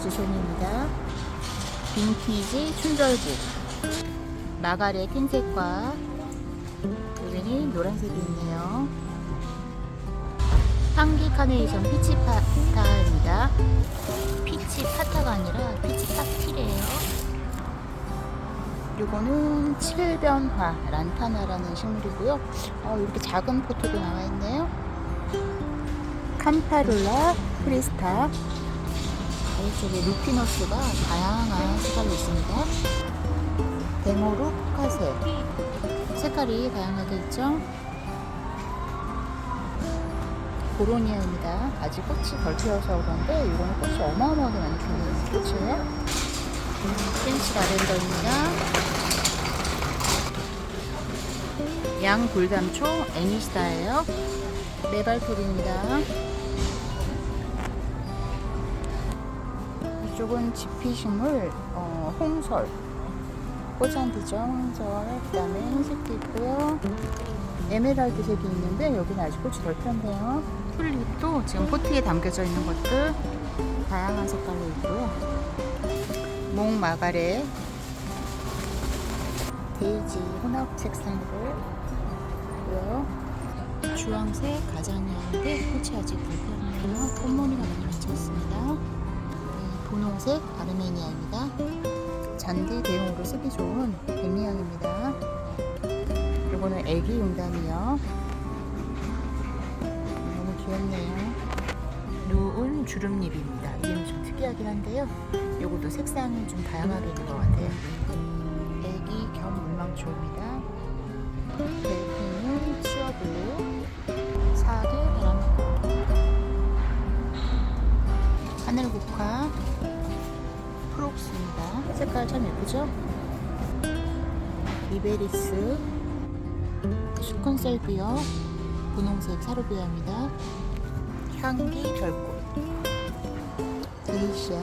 지손입니다. 빈티지 춘절국. 마가레 흰색과 여기는 노란색이 있네요. 향기 카네이션 피치 파타입니다. 피치 파타가 아니라 피치 파티래요. 요거는 칠변화 란타나라는 식물이고요. 어, 이렇게 작은 포트도 나와 있네요. 캄파룰라 크리스타 아래쪽에 루피너스가 다양한 색깔로 있습니다. 데모루 포카세 색깔이 다양하게 있죠. 보로니아입니다. 아직 꽃이 덜 피어서 그런데 이거는 꽃이 어마어마하게 많이 피는 꽃이에요. 펜시 라벤더입니다. 양 불담초 애니스타예요. 네발토리입니다. 이쪽은 지피식물 어, 홍설 꽃잔디죠 홍설 그 다음에 흰색도 있고요. 에메랄드색이 있는데 여기는 아직 꽃이 덜 폈네요. 튤립도 지금 포트에 담겨져 있는 것들 다양한 색깔로 있고요. 목 마가레 데이지 혼합 색상으로 있고요. 주황색 가자니아인데 꽃이 아직 덜 폈네요. 꽃무늬가 많이 맺혀있습니다. 네, 분홍색 아르메니아입니다. 잔디 대용으로 쓰기 좋은 백리향입니다. 요거는 애기 용담이요. 너무 귀엽네요. 누운 주름잎입니다. 이름이 좀 특이하긴 한데요. 요것도 색상이 좀 다양하게 있는 것 같아요. 애기 겸 물망초입니다. 델핀은 치어블루 사계 바람꽃 하늘국화 프록스입니다. 색깔 참 예쁘죠? 리베리스, 슈컨셀비어, 분홍색 사르비아입니다. 향기 별꽃, 데이시아,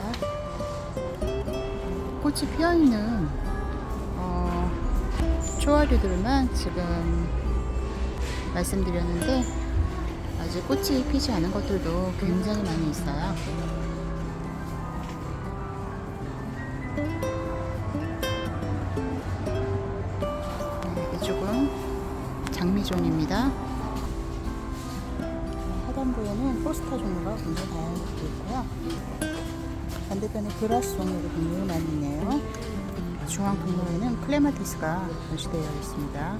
꽃이 피어있는 어, 초화류들만 지금 말씀드렸는데 아직 꽃이 피지 않은 것들도 굉장히 많이 있어요. 네, 이쪽은 장미종입니다. 하단부에는 포스터 종류가 굉장히 다양하게 있고요. 반대편에 그라스 종류도 굉장히 많이 있네요. 중앙 분모에는 클레마티스가 전시되어 있습니다.